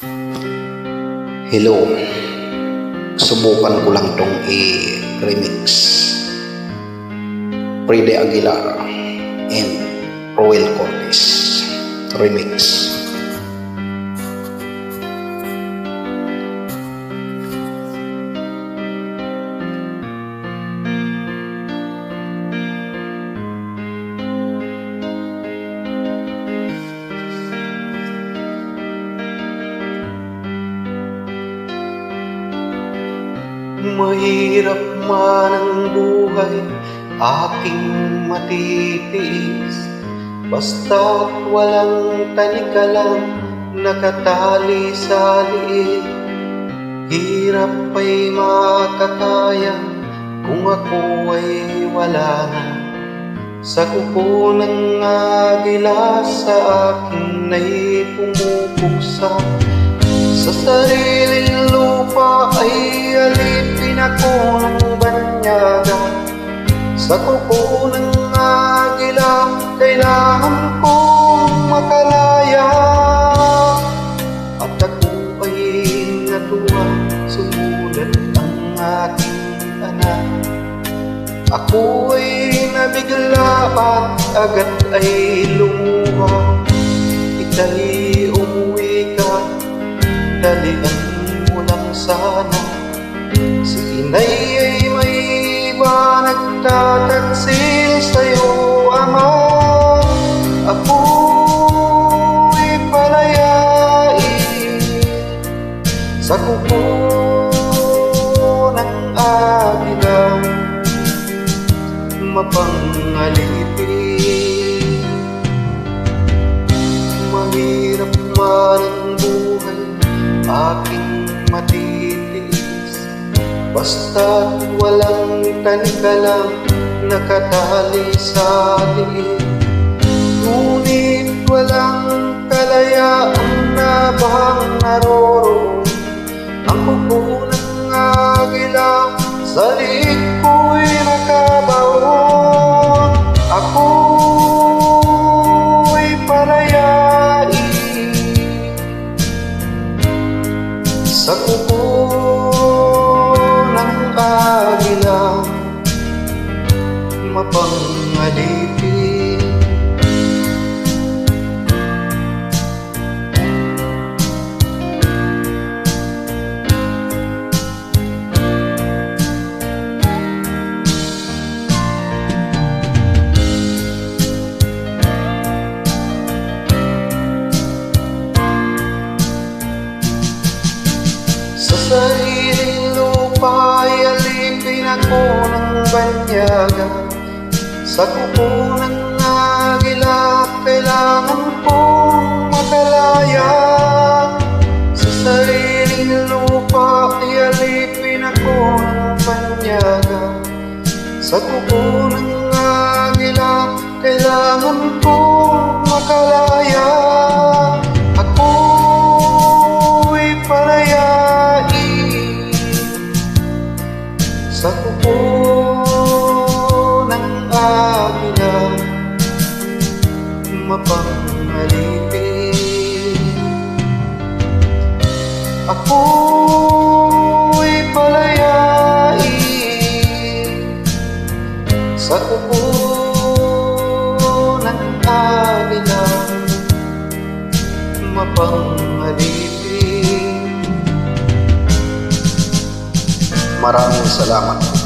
Hello. Subukan ko lang tong i-remix. Fride Aguilar and Roel Cortez. Remix. Mahirap man ang buhay, aking matitiis. Basta't walang talikalang nakatali sa liit. Hirap ay makakaya kung ako ay wala na. Sa kuko ng agila sa akin ay pumupuksa Sa sariling kailangan kong makalaya. At ako ay natuwa sumulat ang aking anak. Ako ay nabigla at agad ay lumuha. Ika'y umuwi ka dalian mo lang sana. Si inay ay may iba nagtataksil sa kuko ng agila Mapangalipin Mahirap man ang buhay aking matitiis Basta walang tanikalang nakatali sa diin Ngunit walang kalayaan sa kuko ng agila mapangalipin sariling lupa ay alipin ako ng banyaga. Sa kuko ng agila kailangan kong makalaya Sa sariling lupa ay alipin ako ng banyaga. Sa kuko ng agila mapangalipin Ako'y palayain sa kuko ng agila mapangalipin Maraming salamat.